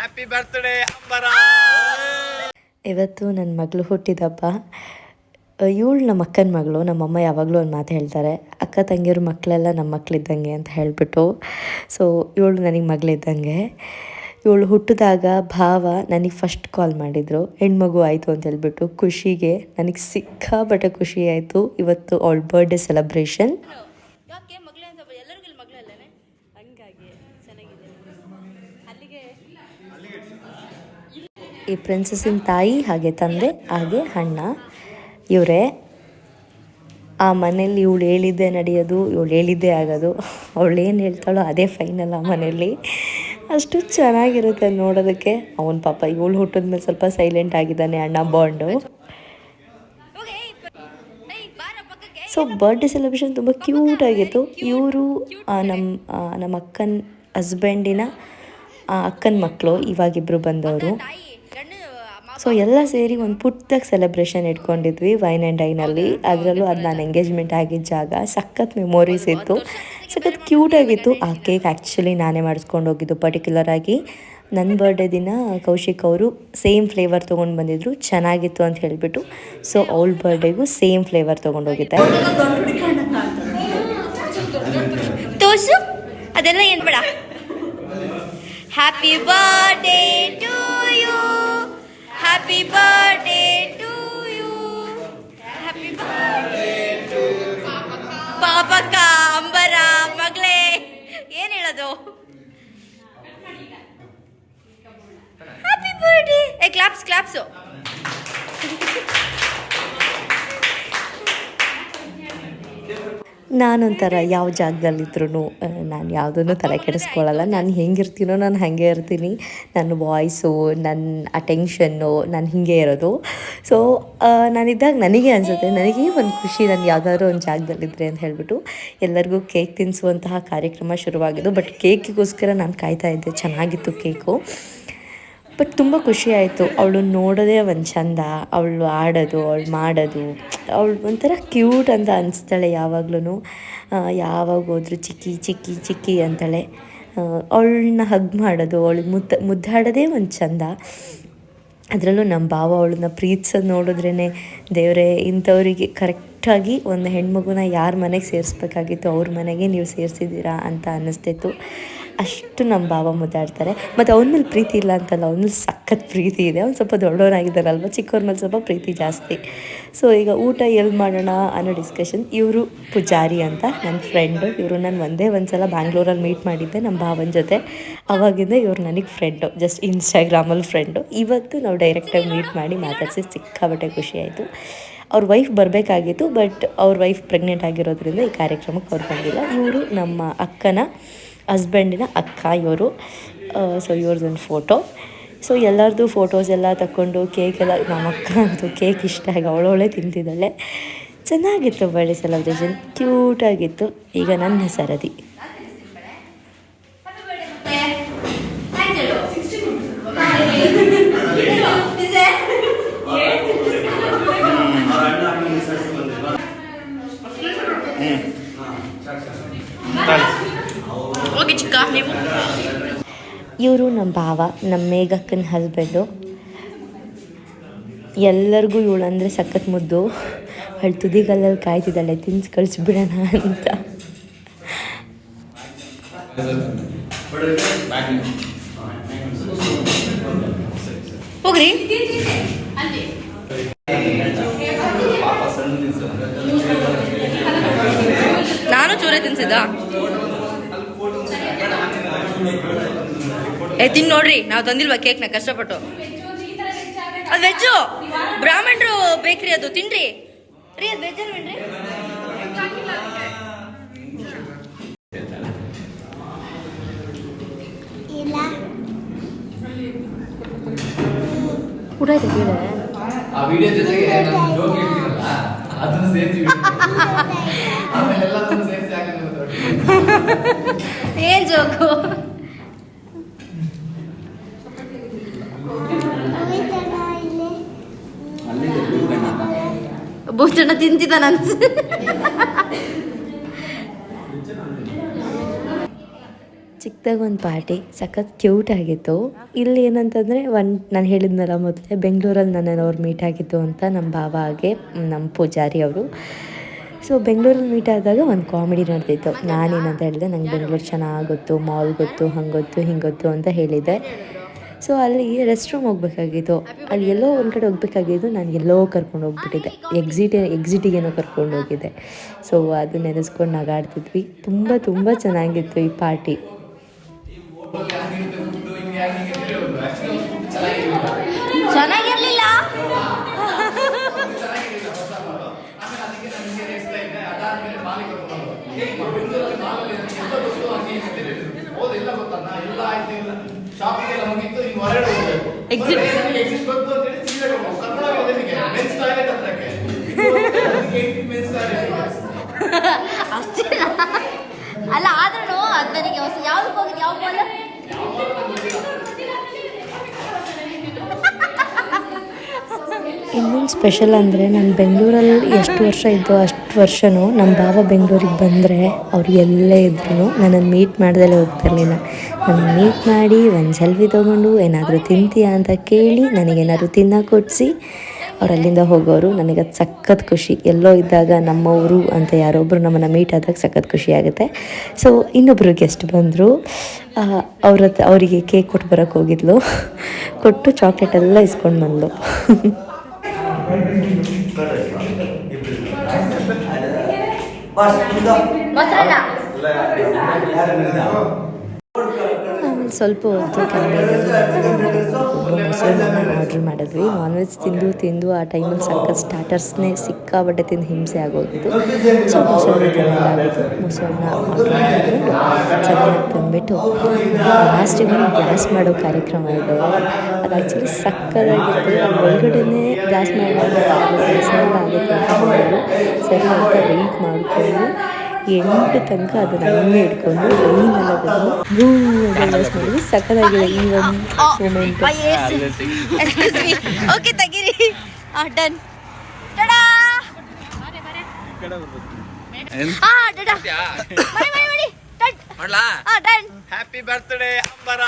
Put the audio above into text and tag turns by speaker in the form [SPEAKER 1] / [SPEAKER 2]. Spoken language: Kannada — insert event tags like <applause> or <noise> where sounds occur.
[SPEAKER 1] ಹ್ಯಾಪಿ ಬರ್ತ್ಡೇ ಅಂಬರ
[SPEAKER 2] ಇವತ್ತು ನನ್ನ ಮಗಳು ಹುಟ್ಟಿದಪ್ಪ ಇವಳು ನಮ್ಮ ಅಕ್ಕನ ಮಗಳು ನಮ್ಮಮ್ಮ ಯಾವಾಗಲೂ ಒಂದು ಮಾತು ಹೇಳ್ತಾರೆ, ಅಕ್ಕ ತಂಗಿಯವ್ರ ಮಕ್ಕಳೆಲ್ಲ ನಮ್ಮ ಮಕ್ಕಳಿದ್ದಂಗೆ ಅಂತ ಹೇಳಿಬಿಟ್ಟು. ಸೊ ಇವಳು ನನಗೆ ಮಗಳಿದ್ದಂಗೆ. ಇವಳು ಹುಟ್ಟಿದಾಗ ಭಾವ ನನಗೆ ಫಸ್ಟ್ ಕಾಲ್ ಮಾಡಿದರು, ಹೆಣ್ಮಗು ಆಯಿತು ಅಂತ ಹೇಳ್ಬಿಟ್ಟು. ಖುಷಿಗೆ ನನಗೆ ಸಿಕ್ಕಾಪಟ್ಟೆ ಖುಷಿ ಆಯಿತು. ಇವತ್ತು ಅವಳ ಬರ್ಡೇ ಸೆಲೆಬ್ರೇಷನ್
[SPEAKER 3] ಯಾಕೆ ಮಗಳೇ ಅಂತ ಎಲ್ಲರಿಗೂ ಇಲ್ಲಿ ಮಗಳಲ್ಲೇನೆ ಹಂಗಾಗಿ ಚೆನ್ನಾಗಿದೆ ಅಲ್ಲಿಗೆ
[SPEAKER 2] ಈ ಪ್ರಿನ್ಸಸ್ಸಿನ ತಾಯಿ, ಹಾಗೆ ತಂದೆ, ಹಾಗೆ ಅಣ್ಣ. ಇವರೇ, ಆ ಮನೆಯಲ್ಲಿ ಇವಳು ಹೇಳಿದ್ದೆ ನಡೆಯೋದು, ಇವಳು ಹೇಳಿದ್ದೆ ಆಗೋದು. ಅವಳು ಏನು ಹೇಳ್ತಾಳೋ ಅದೇ ಫೈನಲ್ ಆ ಮನೆಯಲ್ಲಿ. ಅಷ್ಟು ಚೆನ್ನಾಗಿರುತ್ತೆ ನೋಡೋದಕ್ಕೆ. ಅವನ ಪಾಪ, ಇವಳು ಹುಟ್ಟಿದ್ಮೇಲೆ ಸ್ವಲ್ಪ ಸೈಲೆಂಟ್ ಆಗಿದ್ದಾನೆ ಅಣ್ಣ ಬಾಂಡು ಸೊ ಬರ್ಡೇ ಸೆಲೆಬ್ರೇಷನ್ ತುಂಬ ಕ್ಯೂಟ್ ಆಗಿತ್ತು. ಇವರು ನಮ್ಮ ನಮ್ಮ ಅಕ್ಕನ ಹಸ್ಬೆಂಡಿನ ಅಕ್ಕನ ಮಕ್ಕಳು ಇವಾಗಿಬ್ಬರು ಬಂದವರು. ಸೊ ಎಲ್ಲ ಸೇರಿ ಒಂದು ಪುಟ್ಟದಾಗ ಸೆಲೆಬ್ರೇಷನ್ ಇಟ್ಕೊಂಡಿದ್ವಿ ವೈನ್ ಆ್ಯಂಡ್ ಐನಲ್ಲಿ ಅದರಲ್ಲೂ ಅದು ನಾನು ಎಂಗೇಜ್ಮೆಂಟ್ ಆಗಿದ್ದ ಜಾಗ. ಸಖತ್ ಮೆಮೊರೀಸ್ ಇತ್ತು. ಸಖತ್ ಕ್ಯೂಟ್ ಆಗಿತ್ತು. ಆ ಕೇಕ್ ಆ್ಯಕ್ಚುಲಿ ನಾನೇ ಮಾಡಿಸ್ಕೊಂಡು ಹೋಗಿದ್ದು ಪರ್ಟಿಕ್ಯುಲರ್ ಆಗಿ. ನನ್ನ ಬರ್ಡೇ ದಿನ ಕೌಶಿಕ್ ಅವರು ಸೇಮ್ ಫ್ಲೇವರ್ ತೊಗೊಂಡು ಬಂದಿದ್ರು. ಚೆನ್ನಾಗಿತ್ತು ಅಂತ ಹೇಳಿಬಿಟ್ಟು. ಸೊ ಅವಳ ಬರ್ಡೇಗೂ ಸೇಮ್ ಫ್ಲೇವರ್ ತೊಗೊಂಡು ಹೋಗಿದ್ದೆ
[SPEAKER 3] ತೋರ್ಸು. ಅದೆಲ್ಲ ಏನು ಬೇಡ. Happy birthday to you happy birthday to you happy birthday ಪಾಪಕ್ಕ ಅಂಬರ ಮಗಳೇ ಏನ್ ಹೇಳೋದು? ಹ್ಯಾಪಿ ಬರ್ಡೇ ಏ ಕ್ಲಾಪ್ಸ್ ಕ್ಲಾಪ್ಸು
[SPEAKER 2] ನಾನೊಂಥರ ಯಾವ ಜಾಗದಲ್ಲಿದ್ರೂ ನಾನು ಯಾವುದನ್ನು ತಲೆ ಕೆಡಿಸ್ಕೊಳ್ಳಲ್ಲ. ನಾನು ಹೆಂಗಿರ್ತೀನೋ ನಾನು ಹಾಗೆ ಇರ್ತೀನಿ. ನನ್ನ ವಾಯ್ಸು ನನ್ನ ಅಟೆನ್ಷನ್ನು, ನಾನು ಹೀಗೆ ಇರೋದು. ಸೊ ನಾನಿದ್ದಾಗ ನನಗೆ ಅನಿಸುತ್ತೆ, ನನಗೆ ಒಂದು ಖುಷಿ ನಾನು ಯಾವುದಾದ್ರು ಒಂದು ಜಾಗದಲ್ಲಿದ್ದರೆ ಅಂತ ಹೇಳಿಬಿಟ್ಟು ಎಲ್ಲರಿಗೂ ಕೇಕ್ ತಿನ್ನಿಸುವಂತಹ ಕಾರ್ಯಕ್ರಮ ಶುರುವಾಗಿದ್ದು, ಬಟ್ ಕೇಕಿಗೋಸ್ಕರ ನಾನು ಕಾಯ್ತಾ ಇದ್ದೆ. ಚೆನ್ನಾಗಿತ್ತು ಕೇಕು. ಬಟ್ ತುಂಬ ಖುಷಿ ಆಯಿತು. ಅವಳು ನೋಡೋದೇ ಒಂದು ಚಂದ. ಅವಳು ಆಡೋದು, ಅವಳು ಮಾಡೋದು. ಅವಳು ಒಂಥರ ಕ್ಯೂಟ್ ಅಂತ ಅನಿಸ್ತಾಳೆ ಯಾವಾಗ್ಲೂ ಯಾವಾಗ ಹೋದ್ರು ಚಿಕ್ಕಿ ಚಿಕ್ಕಿ ಚಿಕ್ಕಿ ಅಂತಾಳೆ. ಅವಳನ್ನ ಹಗ್ ಮಾಡೋದು, ಅವಳು ಮುದ್ದ, ಮುದ್ದಾಡೋದೇ ಒಂದು ಚಂದ. ಅದರಲ್ಲೂ ನಮ್ಮ ಭಾವ ಅವಳನ್ನ ಪ್ರೀತಿಸೋದು ನೋಡಿದ್ರೇ ದೇವರೇ, ಇಂಥವರಿಗೆ ಕರೆಕ್ಟಾಗಿ ಒಂದು ಹೆಣ್ಮಗುನ ಯಾರ ಮನೆಗೆ ಸೇರಿಸ್ಬೇಕಾಗಿತ್ತು ಅವ್ರ ಮನೆಗೆ ನೀವು ಸೇರಿಸಿದ್ದೀರಾ ಅಂತ ಅನ್ನಿಸ್ತಿತ್ತು. ಅಷ್ಟು ನಮ್ಮ ಭಾವ ಮುದ್ದಾಡ್ತಾರೆ. ಮತ್ತು ಅವನ ಮೇಲೆ ಪ್ರೀತಿ ಇಲ್ಲ ಅಂತಲ್ಲ, ಅವನ ಮೇಲೆ ಸಖತ್ ಪ್ರೀತಿ ಇದೆ. ಅವ್ನು ಸ್ವಲ್ಪ ದೊಡ್ಡವನಾಗಿದ್ದಾರಲ್ವ ಚಿಕ್ಕವ್ರ ಮೇಲೆ ಸ್ವಲ್ಪ ಪ್ರೀತಿ ಜಾಸ್ತಿ. ಸೊ ಈಗ ಊಟ ಎಲ್ಲಿ ಮಾಡೋಣ ಅನ್ನೋ ಡಿಸ್ಕಷನ್ ಇವರು ಪೂಜಾರಿ ಅಂತ ನನ್ನ ಫ್ರೆಂಡು ಇವರು ನಾನು ಒಂದೇ ಒಂದು ಸಲ ಬ್ಯಾಂಗ್ಳೂರಲ್ಲಿ ಮೀಟ್ ಮಾಡಿದ್ದೆ ನಮ್ಮ ಭಾವನ ಜೊತೆ. ಅವಾಗಿಂದ ಇವರು ನನಗೆ ಫ್ರೆಂಡು ಜಸ್ಟ್ ಇನ್ಸ್ಟಾಗ್ರಾಮಲ್ಲಿ ಫ್ರೆಂಡು ಇವತ್ತು ನಾವು ಡೈರೆಕ್ಟಾಗಿ ಮೀಟ್ ಮಾಡಿ ಮಾತಾಡಿಸಿ ಸಿಕ್ಕಾಬಟ್ಟೆ ಖುಷಿ ಅವ್ರ ವೈಫ್ ಬರಬೇಕಾಗಿತ್ತು ಬಟ್ ಅವ್ರ ವೈಫ್ ಪ್ರೆಗ್ನೆಂಟ್ ಆಗಿರೋದ್ರಿಂದ ಈ ಕಾರ್ಯಕ್ರಮಕ್ಕೆ ಅವ್ರು ಬಂದಿಲ್ಲ. ಇವರು ನಮ್ಮ ಅಕ್ಕನ ಹಸ್ಬೆಂಡಿನ ಅಕ್ಕ, ಇವರು. ಸೊ ಇವ್ರದ್ದೊಂದು ಫೋಟೋ ಸೊ ಎಲ್ಲರದ್ದು ಫೋಟೋಸ್ ಎಲ್ಲ ತಗೊಂಡು ಕೇಕ್ ಎಲ್ಲ, ನಮ್ಮ ಅಕ್ಕ ಅಂತೂ ಕೇಕ್ ಇಷ್ಟ ಆಗಿ ಅವಳವಳೆ ತಿಂತಿದ್ದಾಳೆ. ಚೆನ್ನಾಗಿತ್ತು ಬರ್ಡೇ ಸೆಲೆಬ್ರೇಷನ್ ಕ್ಯೂಟಾಗಿತ್ತು ಈಗ ನನ್ನ ಸರದಿ
[SPEAKER 3] ಹೋಗಿ ಚಿಕ್ಕ ನೀವು?
[SPEAKER 2] ಇವರು ನಮ್ಮ ಭಾವ ನಮ್ಮ ಮೇಘಕ್ಕನ ಹಸ್ಬೆಂಡು ಎಲ್ಲರಿಗೂ ಇವಳಂದರೆ ಸಖತ್ ಮುದ್ದು. ಅವಳು ತುದಿಗಲ್ಲಲ್ಲಿ ಕಾಯ್ತಿದ್ದಾಳೆ ತಿನ್ಸ್ ಕಳಿಸ್ಬಿಡೋಣ ಅಂತ.
[SPEAKER 3] ಹೋಗ್ರಿ. ನಾನು ಚೂರೆ ತಿನ್ಸಿದ್ದ? ಏ ತಿನ್ ನೋಡ್ರಿ ನಾವು ತಂದಿಲ್ವಾ ಕೇಕ್ನ ಕಷ್ಟಪಟ್ಟು. ಅದು ವೆಜ್ಜು ಬ್ರಾಹ್ಮಣರು ಬೇಕ್ರಿ ಅದು ತಿನ್ರಿ. ರೀ ಅದು ವೆಜ್ ಅಲ್ವೇನ್ರಿ?
[SPEAKER 2] ಊಟ ಇದೆ ಕೇಳೆ
[SPEAKER 4] ಆ ವಿಡಿಯೋ ಜೊತೆಗೆ ನಾನು ಜೋಕ್ ಹೇಳ್ತೀನಲ್ಲ ಅದನ್ನು ಸೇರಿಸಿ ಆಮೇಲೆ ಎಲ್ಲದನ್ನು ಸೇರಿಸಿ ಹಾಕಿದ್ರೆ <laughs>
[SPEAKER 3] ಏನ್ ಜೋಕು ಭೂಷಣ ತಿಂತಿದ್ದಾನಂತ
[SPEAKER 2] ಚಿಕ್ಕದಾಗ ಒಂದು ಪಾರ್ಟಿ, ಸಖತ್ ಕ್ಯೂಟ್ ಆಗಿತ್ತು. ಇಲ್ಲಿ ಏನಂತಂದರೆ ಒನ್ ನಾನು ಹೇಳಿದ್ನಲ್ಲ ಮೊದಲೇ, ಬೆಂಗಳೂರಲ್ಲಿ ನನ್ನನ್ನು ಅವ್ರು ಮೀಟ್ ಆಗಿತ್ತು ಅಂತ ನಮ್ಮ ಭಾವ ಹಾಗೆ ನಮ್ಮ ಪೂಜಾರಿ ಅವರು. ಸೊ ಬೆಂಗಳೂರಲ್ಲಿ ಮೀಟ್ ಆದಾಗ ಒಂದು ಕಾಮಿಡಿ ನಡೆದಿತ್ತು. ನಾನೇನಂತ ಹೇಳಿದೆ, ನಂಗೆ ಬೆಂಗಳೂರು ಚೆನ್ನಾಗಿ ಗೊತ್ತು ಮಾಲ್ ಗೊತ್ತು ಹಂಗೊತ್ತು ಹಿಂಗೊತ್ತು ಹಿಂಗೆ ಗೊತ್ತು ಅಂತ ಹೇಳಿದ್ದೆ ಸೊ ಅಲ್ಲಿ ರೆಸ್ಟ್ ರೂಮ್ ಹೋಗ್ಬೇಕಾಗಿತ್ತು. ಅಲ್ಲಿ ಎಲ್ಲೋ ಒಂದು ಕಡೆ ಹೋಗ್ಬೇಕಾಗಿದ್ದು ನಾನು ಎಲ್ಲೋ ಕರ್ಕೊಂಡು ಹೋಗ್ಬಿಟ್ಟಿದ್ದೆ. ಎಕ್ಸಿಟ್ ಎಕ್ಸಿಟಿಗೇನೋ ಕರ್ಕೊಂಡು ಹೋಗಿದ್ದೆ. ಸೊ ಅದು ನೆನೆಸ್ಕೊಂಡು ನಗಾಡ್ತಿದ್ವಿ ತುಂಬ ತುಂಬ ಚೆನ್ನಾಗಿತ್ತು ಈ ಪಾರ್ಟಿ.
[SPEAKER 3] ಚೆನ್ನಾಗಿರ್ಲಿಲ್ಲ?
[SPEAKER 4] ಎಲ್ಲ ಆಯ್ತು ಇಲ್ಲ ಶಾಪಿಂಗ್ ಎಲ್ಲ ಮುಗೀತು ಇನ್ನು ಹೊರಗಡೆ ಹೋಗ್ಬೇಕು
[SPEAKER 3] Exit.
[SPEAKER 4] ಎಕ್ಸಿಟ್ ಬಂತು ಅಂತ ಹೇಳಿ ಸೀರೆ ಕರ್ಕೊಂಡು ಹೋಗೋದು ನಿಮಗೆ. ಮೆನ್ಸ್ ಟಾಯ್ಲೆಟ್ ಹತ್ರಕ್ಕೆ ಮೆನ್ಸ್ ಟಾಯ್ಲೆಟ್
[SPEAKER 3] ಅಷ್ಟೇ. ಅಲ್ಲ ಆದ್ರೂ ಅದು ನನಗೆ ಹೊಸ ಯಾವ್ದಕ್ಕೆ ಹೋಗಿದ್ದು ಯಾವ ಮಾಲ್
[SPEAKER 2] ಇನ್ನೊಂದು ಸ್ಪೆಷಲ್ ಅಂದರೆ ನಾನು ಬೆಂಗಳೂರಲ್ಲಿ ಎಷ್ಟು ವರ್ಷ ಇದ್ದು ಅಷ್ಟು ವರ್ಷವೂ ನಮ್ಮ ಬಾಬಾ ಬೆಂಗಳೂರಿಗೆ ಬಂದರೆ ಅವ್ರು ಎಲ್ಲೇ ಇದ್ರೂ ನನ್ನನ್ನು ಮೀಟ್ ಮಾಡ್ದಲೇ ಹೋಗ್ತಿರ್ಲಿಲ್ಲ. ನನ್ನ ಮೀಟ್ ಮಾಡಿ ಒಂದು ಜಲ್ವಿ ತೊಗೊಂಡು ಏನಾದರೂ ತಿಂತೀಯಾ ಅಂತ ಕೇಳಿ ನನಗೇನಾದ್ರು ತಿನ್ನೋಕೆ ಕೊಡಿಸಿ ಅವ್ರು ಅಲ್ಲಿಂದ ಹೋಗೋರು ನನಗೆ ಅದು ಸಖತ್ ಖುಷಿ. ಎಲ್ಲೋ ಇದ್ದಾಗ ನಮ್ಮವರು ಅಂತ ಯಾರೊಬ್ಬರು ನಮ್ಮನ್ನು ಮೀಟ್ ಆದಾಗ ಸಖತ್ ಖುಷಿ ಆಗುತ್ತೆ. ಸೊ ಇನ್ನೊಬ್ಬರು ಗೆಸ್ಟ್ ಬಂದರು. ಅವ್ರ ಅವರಿಗೆ ಕೇಕ್ ಕೊಟ್ಟು ಬರೋಕ್ಕೆ ಹೋಗಿದ್ಲು. ಕೊಟ್ಟು ಚಾಕ್ಲೇಟ್ ಎಲ್ಲ ಇಸ್ಕೊಂಡು ಬಂದ್ಲು.
[SPEAKER 3] ಮೊಸರನ್ನ
[SPEAKER 2] ಆಮೇಲೆ ಸ್ವಲ್ಪ ಹೊತ್ತು ಮೊಸರನ್ನ ಆರ್ಡ್ರ್ ಮಾಡಿದ್ವಿ. ನಾನ್ ವೆಜ್ ತಿಂದು ತಿಂದು ಆ ಟೈಮಲ್ಲಿ ಸಾಕು ಸ್ಟಾರ್ಟರ್ಸ್ನೇ ಸಿಕ್ಕಾಬಟ್ಟೆ ತಿಂದು ಹಿಂಸೆ ಆಗೋಗಿದ್ದು ಸೊ ಮೊಸರನ್ನ ತಿನ್ನೋದಾಗಿತ್ತು ಮೊಸರನ್ನ ಚೆನ್ನಾಗಿ ತಂದುಬಿಟ್ಟು ಲಾಸ್ಟಿಗೆ ಒಂದು ಗ್ಲಾಸ್ ಮಾಡೋ ಕಾರ್ಯಕ್ರಮ ಇದು. ಅದು ಆ್ಯಕ್ಚುಲಿ ಸಕ್ಕದಾಗಿತ್ತು ಅದು ಒಳಗಡೆನೇ ಗ್ಲಾಸ್ ಮಾಡೋದು ಸರಿ ಅಂತ ವೆಯ್ಟ್ ಮಾಡಿಕೊಂಡು ಎಂಟು ತನಕ ಅದನ್ನ ಹಂಗೆ ಇಟ್ಕೊಂಡು ಫೈನಲ್ ಅದನ್ನು ಹೂ ಅಂತ ಗ್ಲಾಸ್ ಮಾಡಿದ್ವಿ ಸಕ್ಕದಾಗಿದೆ ಈ ಒಂದು ಮೂಮೆಂಟ್
[SPEAKER 3] ಓಕೆ ತೆಗೀರಿ ಡನ್ ಟಡಾ ಆ ಟಡಾ ಮಾಡಿ ಮಾಡಿ ಮಾಡಿ ಡನ್
[SPEAKER 4] ಮಾಡ್ಲಾ
[SPEAKER 3] ಆ ಡನ್
[SPEAKER 4] ಹ್ಯಾಪಿ ಬರ್ತ್ಡೇ ಅಂಬರ